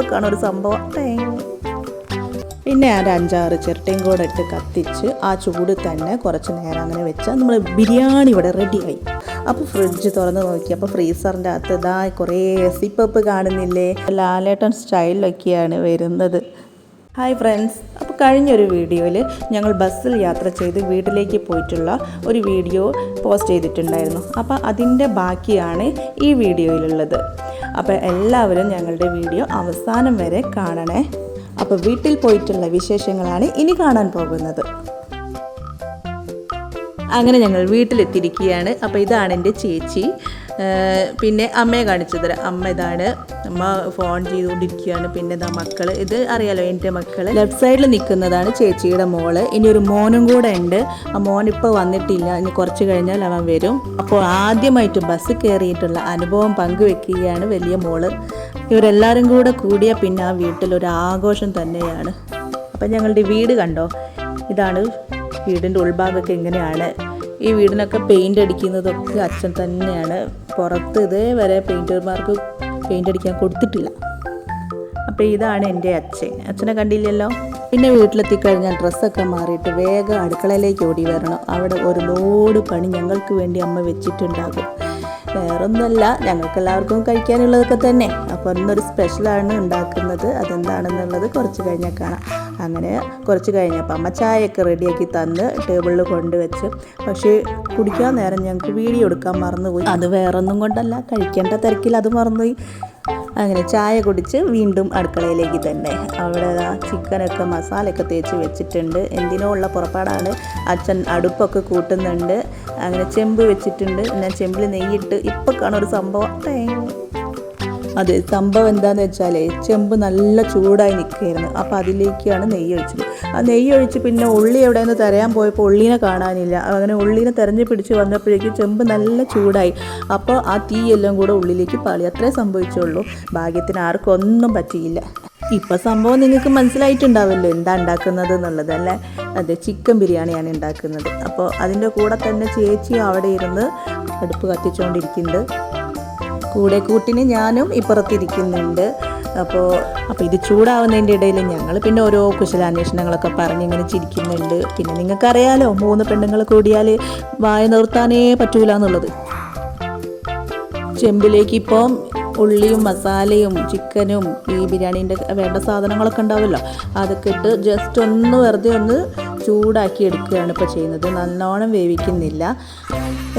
ഇപ്പം കാണും ഒരു സംഭവം. പിന്നെ ഒരു അഞ്ചാറ് ചിരട്ടയും കൂടെ ഇട്ട് കത്തിച്ച് ആ ചൂട് തന്നെ കുറച്ച് നേരം അങ്ങനെ വെച്ചാൽ നമ്മൾ ബിരിയാണി ഇവിടെ റെഡിയായി അപ്പോൾ ഫ്രിഡ്ജ് തുറന്ന് നോക്കി. അപ്പോൾ ഫ്രീസറിന്റെ അകത്ത് ഇതാ കുറേ സിപ്പപ്പ് കാണുന്നില്ലേ? ലാലേട്ടൻ സ്റ്റൈലിലൊക്കെയാണ് വരുന്നത്. ഹായ് ഫ്രണ്ട്സ് അപ്പോൾ കഴിഞ്ഞൊരു വീഡിയോയിൽ ഞങ്ങൾ ബസ്സിൽ യാത്ര ചെയ്ത് വീട്ടിലേക്ക് പോയിട്ടുള്ള ഒരു വീഡിയോ പോസ്റ്റ് ചെയ്തിട്ടുണ്ടായിരുന്നു. അപ്പോൾ അതിന്റെ ബാക്കിയാണ് ഈ വീഡിയോയിലുള്ളത്. അപ്പോൾ എല്ലാവരും ഞങ്ങളുടെ വീഡിയോ അവസാനം വരെ കാണണേ. അപ്പോൾ വീട്ടിൽ പോയിട്ടുള്ള വിശേഷങ്ങളാണ് ഇനി കാണാൻ പോകുന്നത്. അങ്ങനെ ഞങ്ങൾ വീട്ടിലെത്തിയിരിക്കുകയാണ്. അപ്പോൾ ഇതാണ് എന്റെ ചേച്ചി. പിന്നെ അമ്മയെ കാണിച്ചു തരാം അമ്മ ഇതാണ്. അമ്മ ഫോൺ ചെയ്തുകൊണ്ടിരിക്കുകയാണ്. പിന്നെ ഇതാ മക്കൾ ഇത് അറിയാലോ എന്റെ മക്കൾ ലെഫ്റ്റ് സൈഡിൽ നിൽക്കുന്നതാണ് ചേച്ചിയുടെ മോൾ. ഇനി ഒരു മോനും കൂടെ ഉണ്ട്. ആ മോൻ ഇപ്പോൾ വന്നിട്ടില്ല. ഇനി കുറച്ച് കഴിഞ്ഞാൽ അവൻ വരും. അപ്പോൾ ആദ്യമായിട്ട് ബസ് കയറിയിട്ടുള്ള അനുഭവം പങ്കുവെക്കുകയാണ് വലിയ മോൾ. ഇവരെല്ലാവരും കൂടെ കൂടിയ പിന്നെ ആ വീട്ടിലൊരു ആഘോഷം തന്നെയാണ്. അപ്പം ഞങ്ങളുടെ വീട് കണ്ടോ? ഇതാണ് വീടിന്റെ ഉൾഭാഗമൊക്കെ എങ്ങനെയാണ് ഈ വീടിനൊക്കെ പെയിന്റ് അടിക്കുന്നതൊക്കെ അച്ഛൻ തന്നെയാണ്. പുറത്ത് ഇതേവരെ പെയിന്റർമാർക്ക് പെയിന്റ് അടിക്കാൻ കൊടുത്തിട്ടില്ല. അപ്പോൾ ഇതാണ് എന്റെ അച്ഛൻ. അച്ഛനെ കണ്ടില്ലല്ലോ? പിന്നെ വീട്ടിലെത്തിക്കഴിഞ്ഞാൽ ഡ്രസ്സൊക്കെ മാറിയിട്ട് വേഗം അടുക്കളയിലേക്ക് ഓടി വരണം. അവിടെ ഒരു ലോഡ് പണി ഞങ്ങൾക്ക് വേണ്ടി അമ്മ വെച്ചിട്ടുണ്ടാകും. വേറൊന്നുമല്ല ഞങ്ങൾക്ക് എല്ലാവർക്കും കഴിക്കാനുള്ളതൊക്കെ തന്നെ. അപ്പോൾ ഇന്നൊരു സ്പെഷ്യലാണ് ഉണ്ടാക്കുന്നത്. അതെന്താണെന്നുള്ളത് കുറച്ച് കഴിഞ്ഞാൽ കാണാം. അങ്ങനെ കുറച്ച് കഴിഞ്ഞപ്പോൾ അമ്മ ചായയൊക്കെ റെഡിയാക്കി തന്ന് ടേബിളിൽ കൊണ്ടുവച്ച്. പക്ഷേ കുടിക്കാൻ നേരം ഞങ്ങൾക്ക് വീഡിയോ എടുക്കാൻ മറന്നുപോയി. അത് വേറൊന്നും കൊണ്ടല്ല കഴിക്കേണ്ട തിരക്കിൽ അത് മറന്നുപോയി. അങ്ങനെ ചായ കുടിച്ച് വീണ്ടും അടുക്കളയിലേക്ക് തന്നെ. അവിടെ ചിക്കനൊക്കെ മസാലയൊക്കെ തേച്ച് വെച്ചിട്ടുണ്ട്. എന്തിനോ ഉള്ള പുറപ്പാടാണ്. അച്ഛൻ അടുപ്പൊക്കെ കൂട്ടുന്നുണ്ട്. അങ്ങനെ ചെമ്പ് വെച്ചിട്ടുണ്ട്. ഞാൻ ചെമ്പിൽ നെയ്യിട്ട് ഇപ്പോൾ കാണൊരു ഒരു സംഭവം. അതെ സംഭവം എന്താണെന്ന് വെച്ചാൽ ചെമ്പ് നല്ല ചൂടായി നിൽക്കുകയായിരുന്നു. അപ്പോൾ അതിലേക്കാണ് നെയ്യ് ഒഴിച്ചത്. ആ നെയ്യ് ഒഴിച്ച് പിന്നെ ഉള്ളി എവിടെ നിന്ന് തരയാൻ പോയപ്പോൾ ഉള്ളിനെ കാണാനില്ല. അങ്ങനെ ഉള്ളിനെ തെരഞ്ഞു പിടിച്ച് വന്നപ്പോഴേക്കും ചെമ്പ് നല്ല ചൂടായി. അപ്പോൾ ആ തീയെല്ലാം കൂടെ ഉള്ളിലേക്ക് പാളി. അത്രേ സംഭവിച്ചുള്ളൂ. ഭാഗ്യത്തിന് ആർക്കും ഒന്നും പറ്റിയില്ല. ഇപ്പം സംഭവം നിങ്ങൾക്ക് മനസ്സിലായിട്ടുണ്ടാവില്ലോ എന്താ ഉണ്ടാക്കുന്നത് എന്നുള്ളത് അല്ലേ? അതെ ചിക്കൻ ബിരിയാണിയാണ് ഉണ്ടാക്കുന്നത്. അപ്പോൾ അതിന്റെ കൂടെ തന്നെ ചേച്ചി അവിടെ ഇരുന്ന് അടുപ്പ് കത്തിച്ചുകൊണ്ടിരിക്കുന്നുണ്ട് കൂടെ കൂട്ടിന് ഞാനും ഇപ്പുറത്തിരിക്കുന്നുണ്ട്. അപ്പോൾ അപ്പോൾ ഇത് ചൂടാവുന്നതിന്റെ ഇടയിൽ ഞങ്ങൾ പിന്നെ ഓരോ കുശലാന്വേഷണങ്ങളൊക്കെ പറഞ്ഞ് ഇങ്ങനെ ചിരിക്കുന്നുണ്ട്. പിന്നെ നിങ്ങൾക്കറിയാലോ മൂന്ന് പെണ്ണുങ്ങൾ കൂടിയാൽ വായ നിർത്താനേ പറ്റൂല എന്നുള്ളത്. ചെമ്പിലേക്ക് ഇപ്പം ഉള്ളിയും മസാലയും ചിക്കനും ഈ ബിരിയാണീന്റെ വേണ്ട സാധനങ്ങളൊക്കെ ഉണ്ടാവുമല്ലോ അതൊക്കെ ഇട്ട് ജസ്റ്റ് ഒന്ന് വെറുതെ ഒന്ന് ചൂടാക്കി എടുക്കുകയാണ് ഇപ്പോൾ ചെയ്യുന്നത്. നല്ലോണം വേവിക്കുന്നില്ല.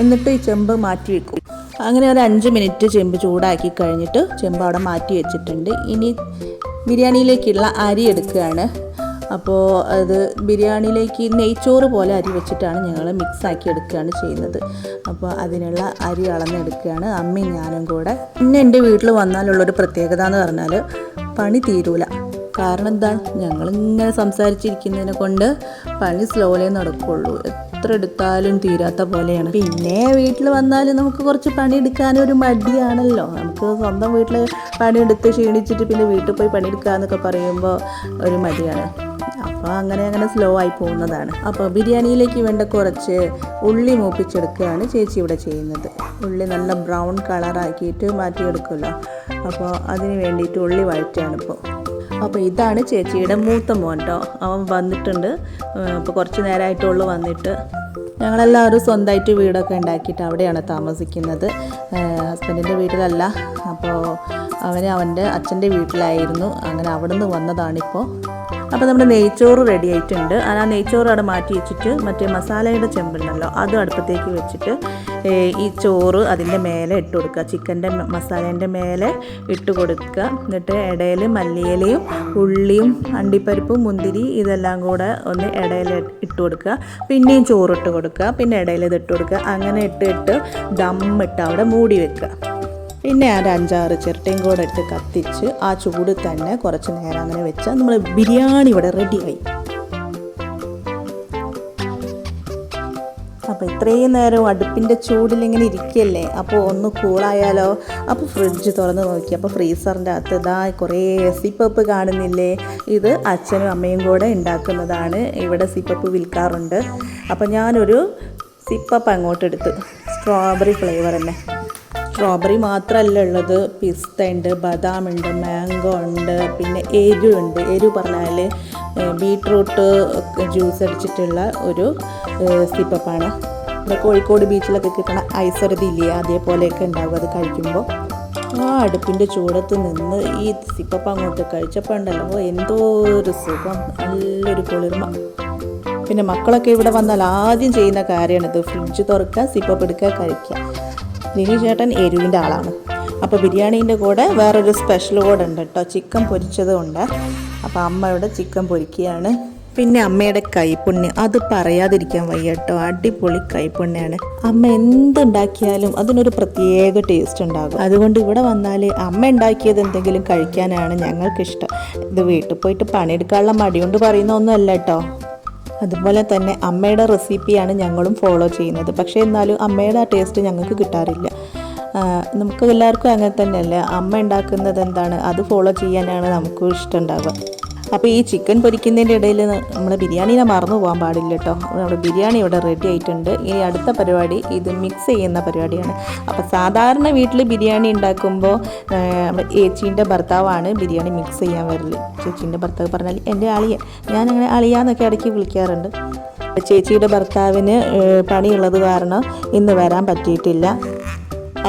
എന്നിട്ട് ഈ ചെമ്പ് മാറ്റി വെക്കും അങ്ങനെ ഒരു അഞ്ച് മിനിറ്റ് ചെമ്പ് ചൂടാക്കി കഴിഞ്ഞിട്ട് ചെമ്പ് അവിടെ മാറ്റി വെച്ചിട്ടുണ്ട്. ഇനി ബിരിയാണിയിലേക്കുള്ള അരി എടുക്കുകയാണ്. അപ്പോൾ അത് ബിരിയാണിയിലേക്ക് നെയ്ച്ചോറ് പോലെ അരി വെച്ചിട്ടാണ് ഞങ്ങൾ മിക്സ് ആക്കി എടുക്കുകയാണ് ചെയ്യുന്നത്. അപ്പോൾ അതിനുള്ള അരി അളന്നെടുക്കുകയാണ്. അമ്മയും ഞാനും കൂടെ. പിന്നെ എന്റെ വീട്ടിൽ വന്നാലുള്ളൊരു പ്രത്യേകത എന്ന് പറഞ്ഞാൽ പണി തീരൂല. കാരണം എന്താണ് ഞങ്ങളിങ്ങനെ സംസാരിച്ചിരിക്കുന്നതിനെ കൊണ്ട് പണി സ്ലോലേ നടക്കുള്ളൂ. എത്ര എടുത്താലും തീരാത്ത പോലെയാണ്. പിന്നെ വീട്ടിൽ വന്നാൽ നമുക്ക് കുറച്ച് പണിയെടുക്കാനൊരു മടിയാണല്ലോ. നമുക്ക് സ്വന്തം വീട്ടിൽ പണിയെടുത്ത് ക്ഷീണിച്ചിട്ട് പിന്നെ വീട്ടിൽ പോയി പണിയെടുക്കുക എന്നൊക്കെ പറയുമ്പോൾ ഒരു മടിയാണ്. അപ്പോൾ അങ്ങനെ അങ്ങനെ സ്ലോ ആയി പോകുന്നതാണ്. അപ്പോൾ ബിരിയാണിയിലേക്ക് വേണ്ട കുറച്ച് ഉള്ളി മൂപ്പിച്ചെടുക്കുകയാണ് ചേച്ചി ഇവിടെ ചെയ്യുന്നത്. ഉള്ളി നല്ല ബ്രൗൺ കളറാക്കിയിട്ട് മാറ്റിയെടുക്കുമല്ലോ. അപ്പോൾ അതിന് വേണ്ടിയിട്ട് ഉള്ളി വഴറ്റാണ് ഇപ്പോൾ അപ്പോൾ ഇതാണ് ചേച്ചിയുടെ മൂത്ത മോൻ കേട്ടോ അവൻ വന്നിട്ടുണ്ട്. ഇപ്പോൾ കുറച്ച് നേരമായിട്ടുള്ളു വന്നിട്ട്. ഞങ്ങളെല്ലാവരും സ്വന്തമായിട്ട് വീടൊക്കെ ഉണ്ടാക്കിയിട്ട് അവിടെയാണ് താമസിക്കുന്നത്. ഹസ്ബൻഡിന്റെ വീട്ടിലല്ല. അപ്പോൾ അവന് അവന്റെ അച്ഛന്റെ വീട്ടിലായിരുന്നു. അങ്ങനെ അവിടെ നിന്ന് വന്നതാണിപ്പോൾ അപ്പോൾ നമ്മുടെ നെയ്ച്ചോറ് റെഡി ആയിട്ടുണ്ട്. ആ നെയ്ച്ചോറ് അവിടെ മാറ്റി വെച്ചിട്ട് മറ്റേ മസാലയുടെ ചെമ്പുണ്ടല്ലോ അത് അടുപ്പത്തേക്ക് വെച്ചിട്ട് ഈ ചോറ് അതിന്റെ മേലെ ഇട്ട് കൊടുക്കുക. ചിക്കന്റെ മസാലേന്റെ മേലെ ഇട്ട് കൊടുക്കുക. എന്നിട്ട് ഇടയിൽ മല്ലിയിലയും ഉള്ളിയും അണ്ടിപ്പരിപ്പും മുന്തിരി ഇതെല്ലാം കൂടെ ഒന്ന് ഇടയിൽ ഇട്ട് കൊടുക്കുക. പിന്നെയും ചോറ് ഇട്ട് കൊടുക്കുക. പിന്നെ ഇടയിൽ ഇത് ഇട്ട് കൊടുക്കുക. അങ്ങനെ ഇട്ട് ഇട്ട് ദമ്മിട്ട് അവിടെ മൂടി വെക്കുക. പിന്നെ ഒരു അഞ്ചാറ് ചിരട്ടയും കൂടെ ഇട്ട് കത്തിച്ച് ആ ചൂട് തന്നെ കുറച്ച് നേരം അങ്ങനെ വെച്ചാൽ നമ്മൾ ബിരിയാണി ഇവിടെ റെഡിയായി അപ്പോൾ ഇത്രയും നേരം അടുപ്പിന്റെ ചൂടിലിങ്ങനെ ഇരിക്കല്ലേ? അപ്പോൾ ഒന്ന് കൂളായാലോ അപ്പോൾ ഫ്രിഡ്ജ് തുറന്ന് നോക്കി. അപ്പോൾ ഫ്രീസറിന്റെ അകത്ത് ഇതാ കുറേ സിപ്പപ്പ് കാണുന്നില്ലേ? ഇത് അച്ഛനും അമ്മയും കൂടെ ഉണ്ടാക്കുന്നതാണ്. ഇവിടെ സിപ്പപ്പ് വിൽക്കാറുണ്ട്. അപ്പോൾ ഞാനൊരു സിപ്പപ്പ് അങ്ങോട്ടെടുത്ത്. സ്ട്രോബെറി ഫ്ലേവർ തന്നെ. സ്ട്രോബെറി മാത്രമല്ല ഉള്ളത്. പിസ്ത ഉണ്ട് ബദാം ഉണ്ട് മാംഗോ ഉണ്ട് പിന്നെ എരു ഉണ്ട്. എരു പറഞ്ഞാൽ ബീട്രൂട്ട് ജ്യൂസ് അടിച്ചിട്ടുള്ള ഒരു സിപ്പപ്പാണ്. ഇവിടെ കോഴിക്കോട് ബീച്ചിലൊക്കെ കിട്ടുന്ന ഇല്ല അതേപോലെയൊക്കെ ഉണ്ടാവും. അത് കഴിക്കുമ്പോൾ ആ അടുപ്പിന്റെ ചൂടത്ത് നിന്ന് ഈ സിപ്പപ്പ അങ്ങോട്ട് കഴിച്ചപ്പോൾ ഉണ്ടല്ലോ എന്തോ ഒരു സുഖം നല്ലൊരു കുളിർമ. പിന്നെ മക്കളൊക്കെ ഇവിടെ വന്നാൽ ആദ്യം ചെയ്യുന്ന കാര്യമാണിത്. ഫ്രിഡ്ജ് തുറക്കുക സിപ്പപ്പ് എടുക്കുക കഴിക്കുക. ലിനി ചേട്ടൻ എരിവിന്റെ ആളാണ്. അപ്പോൾ ബിരിയാണീന്റെ കൂടെ വേറൊരു സ്പെഷ്യൽ കൂടെ ഉണ്ട് കേട്ടോ. ചിക്കൻ പൊരിച്ചതുകൊണ്ട് അപ്പോൾ അമ്മ ഇവിടെ ചിക്കൻ പൊരിക്കുകയാണ്. പിന്നെ അമ്മയുടെ കൈപ്പുണ്യം അത് പറയാതിരിക്കാൻ വയ്യ കേട്ടോ. അടിപൊളി കൈപ്പുണ്യാണ് അമ്മ എന്തുണ്ടാക്കിയാലും അതിനൊരു പ്രത്യേക ടേസ്റ്റ് ഉണ്ടാകും. അതുകൊണ്ട് ഇവിടെ വന്നാൽ അമ്മ ഉണ്ടാക്കിയത് എന്തെങ്കിലും കഴിക്കാനാണ് ഞങ്ങൾക്കിഷ്ടം. ഇത് വീട്ടിൽ പോയിട്ട് പണിയെടുക്കാനുള്ള മടികൊണ്ട് പറയുന്ന ഒന്നുമല്ല കേട്ടോ. അതുപോലെ തന്നെ അമ്മയുടെ റെസിപ്പിയാണ് ഞങ്ങളും ഫോളോ ചെയ്യുന്നത്. പക്ഷേ എന്നാലും അമ്മയുടെ ആ ടേസ്റ്റ് ഞങ്ങൾക്ക് കിട്ടാറില്ല. നമുക്ക് എല്ലാവർക്കും അങ്ങനെ തന്നെയല്ലേ? അമ്മ ഉണ്ടാക്കുന്നത് എന്താണ്? അത് ഫോളോ ചെയ്യാനാണ് നമുക്കും ഇഷ്ടം ഉണ്ടാവുക. അപ്പോൾ ഈ ചിക്കൻ പൊരിക്കുന്നതിന്റെ ഇടയിൽ നമ്മൾ ബിരിയാണിനെ മറന്നു പോകാൻ പാടില്ല കേട്ടോ നമ്മുടെ ബിരിയാണി ഇവിടെ റെഡി ആയിട്ടുണ്ട്. ഇനി അടുത്ത പരിപാടി ഇത് മിക്സ് ചെയ്യുന്ന പരിപാടിയാണ്. അപ്പോൾ സാധാരണ വീട്ടിൽ ബിരിയാണി ഉണ്ടാക്കുമ്പോൾ നമ്മുടെ ചേച്ചീന്റെ ഭർത്താവാണ് ബിരിയാണി മിക്സ് ചെയ്യാൻ വരൽ. ചേച്ചീന്റെ ഭർത്താവ് പറഞ്ഞാൽ എന്റെ അളിയ ഞാൻ അങ്ങനെ അളിയാന്നൊക്കെ ഇടയ്ക്ക് വിളിക്കാറുണ്ട്. ചേച്ചിയുടെ ഭർത്താവിന് പണിയുള്ളത് കാരണം ഇന്ന് വരാൻ പറ്റിയിട്ടില്ല.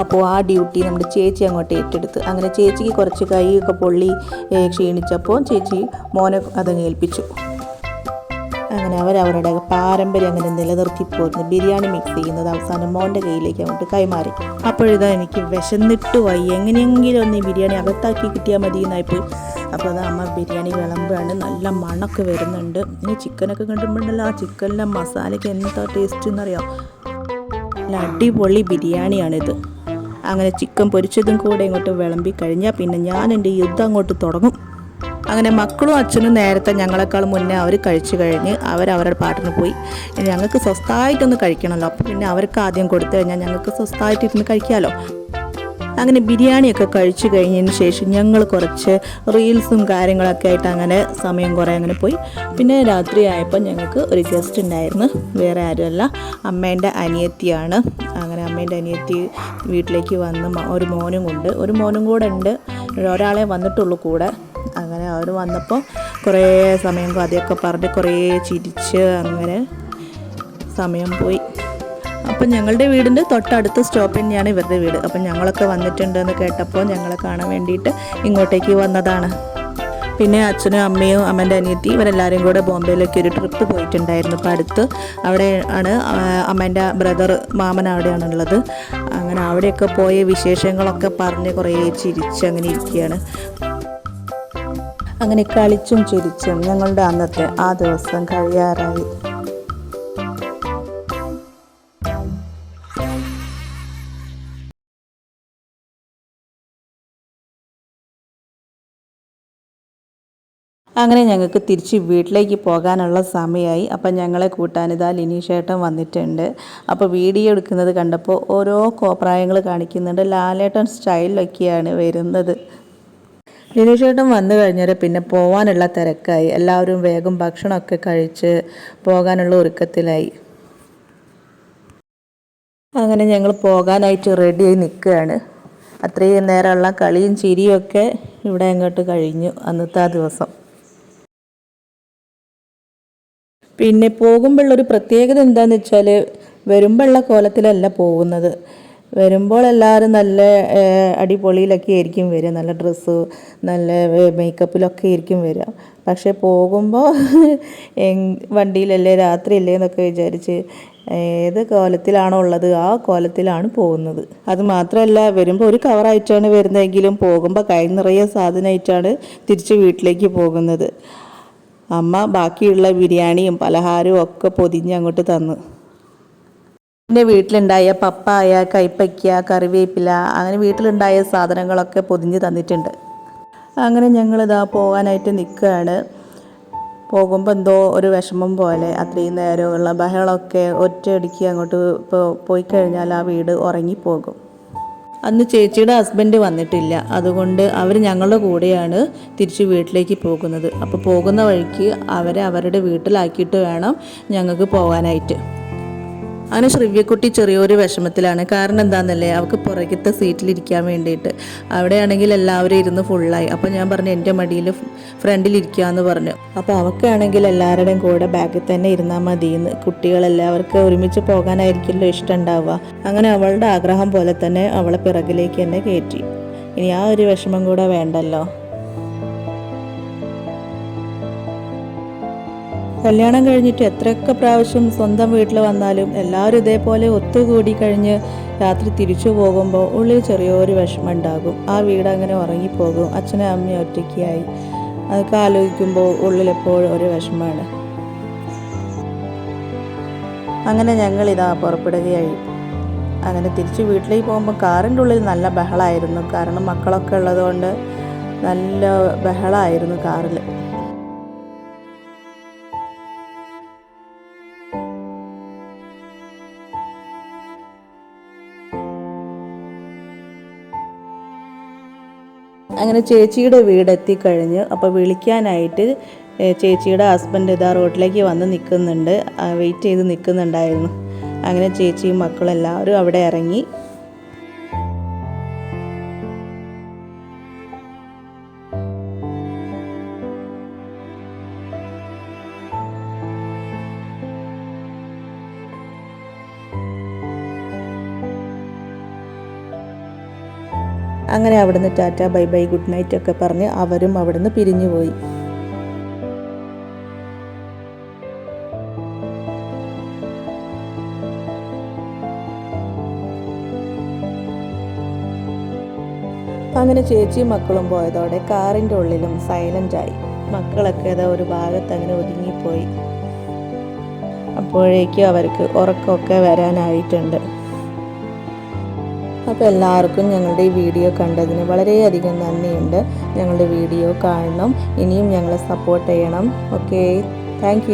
അപ്പോൾ ആ ഡ്യൂട്ടി നമ്മുടെ ചേച്ചി അങ്ങോട്ട് ഏറ്റെടുത്ത്. അങ്ങനെ ചേച്ചിക്ക് കുറച്ച് കൈയൊക്കെ പൊള്ളി ക്ഷീണിച്ചപ്പോൾ ചേച്ചി മോനെ അതങ്ങ് ഏൽപ്പിച്ചു. അങ്ങനെ അവരവരുടെ പാരമ്പര്യം അങ്ങനെ നിലനിർത്തി ബിരിയാണി മിക്സ് ചെയ്യുന്നത് അവസാനം മോന്റെ കയ്യിലേക്ക് അങ്ങോട്ട് കൈമാറി. അപ്പോഴിതാ എനിക്ക് വിശന്നിട്ട് വൈ എങ്ങനെയെങ്കിലും ഒന്ന് ഈ ബിരിയാണി അകത്താക്കി കിട്ടിയാൽ മതി എന്നായിപ്പോയി അപ്പോൾ അത് അമ്മ ബിരിയാണി വിളമ്പാണ് നല്ല മണമൊക്കെ വരുന്നുണ്ട്. ഇനി ചിക്കനൊക്കെ കണ്ടുമ്പോഴല്ലോ ആ ചിക്കനിലെ മസാലയ്ക്ക് എന്താ ടേസ്റ്റ് എന്നറിയാം? നല്ല അടിപൊളി ബിരിയാണിയാണിത്. അങ്ങനെ ചിക്കൻ പൊരിച്ചതും കൂടെ ഇങ്ങോട്ട് വിളമ്പി കഴിഞ്ഞാൽ പിന്നെ ഞാൻ എന്റെ യുദ്ധം അങ്ങോട്ട് തുടങ്ങും. അങ്ങനെ മക്കളും അച്ഛനും നേരത്തെ ഞങ്ങളെക്കാൾ മുന്നേ അവർ കഴിച്ചു കഴിഞ്ഞ് അവർ അവരുടെ പാട്ടിന് പോയി. ഞങ്ങൾക്ക് സ്വസ്ഥമായിട്ടൊന്ന് കഴിക്കണമല്ലോ അപ്പോൾ പിന്നെ അവർക്ക് ആദ്യം കൊടുത്തു കഴിഞ്ഞാൽ ഞങ്ങൾക്ക് സ്വസ്ഥമായിട്ട് ഇരുന്ന് കഴിക്കാമല്ലോ അങ്ങനെ ബിരിയാണിയൊക്കെ കഴിച്ചു കഴിഞ്ഞതിന് ശേഷം ഞങ്ങൾ കുറച്ച് റീൽസും കാര്യങ്ങളൊക്കെ ആയിട്ട് അങ്ങനെ സമയം കുറേ അങ്ങനെ പോയി. പിന്നെ രാത്രി ആയപ്പോൾ ഞങ്ങൾക്ക് ഒരു ഗസ്റ്റ് ഉണ്ടായിരുന്നു. വേറെ ആരുമല്ല. അമ്മേന്റെ അനിയത്തിയാണ്. അങ്ങനെ അമ്മേന്റെ അനിയത്തി വീട്ടിലേക്ക് വന്ന് ഒരു മോനും കൊണ്ട് ഒരു മോനും കൂടെ ഉണ്ട്. ഒരാളെ വന്നിട്ടുള്ളൂ കൂടെ. അങ്ങനെ അവർ വന്നപ്പോൾ കുറേ സമയം കഥയൊക്കെ പറഞ്ഞ് കുറേ ചിരിച്ച് അങ്ങനെ സമയം പോയി. അപ്പം ഞങ്ങളുടെ വീടിന്റെ തൊട്ടടുത്ത സ്റ്റോപ്പ് തന്നെയാണ് ഇവരുടെ വീട്. അപ്പം ഞങ്ങളൊക്കെ വന്നിട്ടുണ്ടെന്ന് കേട്ടപ്പോൾ ഞങ്ങളെ കാണാൻ വേണ്ടിയിട്ട് ഇങ്ങോട്ടേക്ക് വന്നതാണ്. പിന്നെ അച്ഛനും അമ്മയും അമ്മന്റെ അനിയത്തി ഇവരെല്ലാവരും കൂടെ ബോംബെയിലേക്ക് ഒരു ട്രിപ്പ് പോയിട്ടുണ്ടായിരുന്നു. അപ്പോൾ അടുത്ത് അവിടെ ആണ് അമ്മേന്റെ ബ്രദർ മാമൻ അവിടെയാണുള്ളത്. അങ്ങനെ അവിടെയൊക്കെ പോയ വിശേഷങ്ങളൊക്കെ പറഞ്ഞ് കുറേ ചിരിച്ച് അങ്ങനെ ഇരിക്കുകയാണ്. അങ്ങനെ കളിച്ചും ചിരിച്ചും ഞങ്ങളുടെ അന്നത്തെ ആ ദിവസം കഴിയാറായി. അങ്ങനെ ഞങ്ങൾക്ക് തിരിച്ച് വീട്ടിലേക്ക് പോകാനുള്ള സമയമായി. അപ്പം ഞങ്ങളെ കൂട്ടാനിതാ ലിനീഷേട്ടൻ വന്നിട്ടുണ്ട്. അപ്പോൾ വീഡിയോ എടുക്കുന്നത് കണ്ടപ്പോൾ ഓരോ കോപ്രായങ്ങൾ കാണിക്കുന്നുണ്ട്. ലാലേട്ടൻ സ്റ്റൈലിലൊക്കെയാണ് വരുന്നത്. ലിനീഷേട്ടൻ വന്നു കഴിഞ്ഞാൽ പിന്നെ പോകാനുള്ള തിരക്കായി. എല്ലാവരും വേഗം ഭക്ഷണമൊക്കെ കഴിച്ച് പോകാനുള്ള ഒരുക്കത്തിലായി. അങ്ങനെ ഞങ്ങൾ പോകാനായിട്ട് റെഡിയായി നിൽക്കുകയാണ്. അത്രയും നേരമുള്ള കളിയും ചിരിയും ഒക്കെ ഇവിടെ അങ്ങോട്ട് കഴിഞ്ഞു. അന്നത്തെ ആ ദിവസം. പിന്നെ പോകുമ്പോഴുള്ളൊരു പ്രത്യേകത എന്താണെന്ന് വെച്ചാൽ വരുമ്പോഴുള്ള കോലത്തിലല്ല പോകുന്നത്. വരുമ്പോൾ എല്ലാവരും നല്ല അടിപൊളിയിലൊക്കെ ആയിരിക്കും വരിക നല്ല ഡ്രസ്സ് നല്ല മേക്കപ്പിലൊക്കെ ആയിരിക്കും വരിക പക്ഷേ പോകുമ്പോൾ വണ്ടിയിലല്ലേ രാത്രിയല്ലേ എന്നൊക്കെ വിചാരിച്ച് ഏത് കോലത്തിലാണോ ഉള്ളത് ആ കോലത്തിലാണ് പോകുന്നത്. അത് മാത്രമല്ല വരുമ്പോൾ ഒരു കവറായിട്ടാണ് വരുന്നതെങ്കിലും പോകുമ്പോൾ കൈ നിറയെ സാധനമായിട്ടാണ് തിരിച്ച് വീട്ടിലേക്ക് പോകുന്നത്. അമ്മ ബാക്കിയുള്ള ബിരിയാണിയും പലഹാരവും ഒക്കെ പൊതിഞ്ഞ് അങ്ങോട്ട് തന്നു. പിന്നെ വീട്ടിലുണ്ടായ പപ്പായ കൈപ്പയ്ക്ക കറിവേപ്പില അങ്ങനെ വീട്ടിലുണ്ടായ സാധനങ്ങളൊക്കെ പൊതിഞ്ഞ് തന്നിട്ടുണ്ട്. അങ്ങനെ ഞങ്ങളിതാ പോകാനായിട്ട് നിൽക്കുകയാണ്. പോകുമ്പോൾ എന്തോ ഒരു വിഷമം പോലെ അത്രയും നേരമുള്ള ബഹളമൊക്കെ ഒറ്റയടിക്ക് അങ്ങോട്ട് പോയി കഴിഞ്ഞാൽ ആ വീട് ഉറങ്ങിപ്പോകും. അന്ന് ചേച്ചിയുടെ ഹസ്ബൻഡ് വന്നിട്ടില്ല. അതുകൊണ്ട് അവർ ഞങ്ങളുടെ കൂടെയാണ് തിരിച്ച് വീട്ടിലേക്ക് പോകുന്നത്. അപ്പോൾ പോകുന്ന വഴിക്ക് അവരെ അവരുടെ വീട്ടിലാക്കിയിട്ട് വേണം ഞങ്ങൾക്ക് പോകാനായിട്ട്. അങ്ങനെ ശ്രീവ്യക്കുട്ടി ചെറിയൊരു വിഷമത്തിലാണ്. കാരണം എന്താണെന്നല്ലേ അവൾക്ക് പുറകത്തെ സീറ്റിലിരിക്കാൻ വേണ്ടിയിട്ട്. അവിടെയാണെങ്കിൽ എല്ലാവരും ഇരുന്ന് ഫുള്ളായി അപ്പോൾ ഞാൻ പറഞ്ഞു എന്റെ മടിയിൽ ഫ്രണ്ടിലിരിക്കാമെന്ന് പറഞ്ഞു. അപ്പോൾ അവൾക്കാണെങ്കിൽ എല്ലാവരുടെയും കൂടെ ബാഗിൽ തന്നെ ഇരുന്നാൽ മതി എന്ന് കുട്ടികളെല്ലാവർക്ക് ഒരുമിച്ച് പോകാനായിരിക്കുമല്ലോ ഇഷ്ടം ഉണ്ടാവുക അങ്ങനെ അവളുടെ ആഗ്രഹം പോലെ തന്നെ അവളെ പിറകിലേക്ക് തന്നെ കയറ്റി. ഇനി ആ ഒരു വിഷമം കൂടെ വേണ്ടല്ലോ. കല്യാണം കഴിഞ്ഞിട്ട് എത്രയൊക്കെ പ്രാവശ്യം സ്വന്തം വീട്ടിൽ വന്നാലും എല്ലാവരും ഇതേപോലെ ഒത്തുകൂടി കഴിഞ്ഞ് രാത്രി തിരിച്ചു പോകുമ്പോൾ ഉള്ളിൽ ചെറിയൊരു വിഷമം ഉണ്ടാകും ആ വീട് അങ്ങനെ ഉറങ്ങിപ്പോകും. അച്ഛനും അമ്മയും ഒറ്റയ്ക്കായി. അതൊക്കെ ആലോചിക്കുമ്പോൾ ഉള്ളിലെപ്പോഴും ഒരു വിഷമമാണ്. അങ്ങനെ ഞങ്ങൾ ഇതാ പുറപ്പെടുകയായി. അങ്ങനെ തിരിച്ച് വീട്ടിലേക്ക് പോകുമ്പോൾ കാറിന്റെ ഉള്ളിൽ നല്ല ബഹളമായിരുന്നു. കാരണം മക്കളൊക്കെ ഉള്ളതുകൊണ്ട് നല്ല ബഹളമായിരുന്നു കാറിൽ. അങ്ങനെ ചേച്ചിയുടെ വീട് എത്തിക്കഴിഞ്ഞ് അപ്പോൾ വിളിക്കാനായിട്ട് ചേച്ചിയുടെ ഹസ്ബൻഡ് ഇതാ റോഡിലേക്ക് വന്ന് നിൽക്കുന്നുണ്ട്. വെയിറ്റ് ചെയ്ത് നിൽക്കുന്നുണ്ടായിരുന്നു. അങ്ങനെ ചേച്ചിയും മക്കളും എല്ലാവരും അവിടെ ഇറങ്ങി. അങ്ങനെ അവിടുന്ന് tata bye bye good night ഒക്കെ പറഞ്ഞ് അവരും അവിടുന്ന് പിരിഞ്ഞുപോയി അങ്ങനെ ചേച്ചിയും മക്കളും പോയതോടെ കാറിന്റെ ഉള്ളിലും സൈലന്റ് ആയി. മക്കളൊക്കെ അത് ഒരു ഭാഗത്ത് അങ്ങനെ ഒതുങ്ങിപ്പോയി. അപ്പോഴേക്കും അവർക്ക് ഉറക്കമൊക്കെ വരാനായിട്ടുണ്ട്. അപ്പോൾ എല്ലാവർക്കും ഞങ്ങളുടെ ഈ വീഡിയോ കണ്ടതിന് വളരെയധികം നന്ദിയുണ്ട്. ഞങ്ങളുടെ വീഡിയോ കാണണം. ഇനിയും ഞങ്ങളെ സപ്പോർട്ട് ചെയ്യണം. Okay thank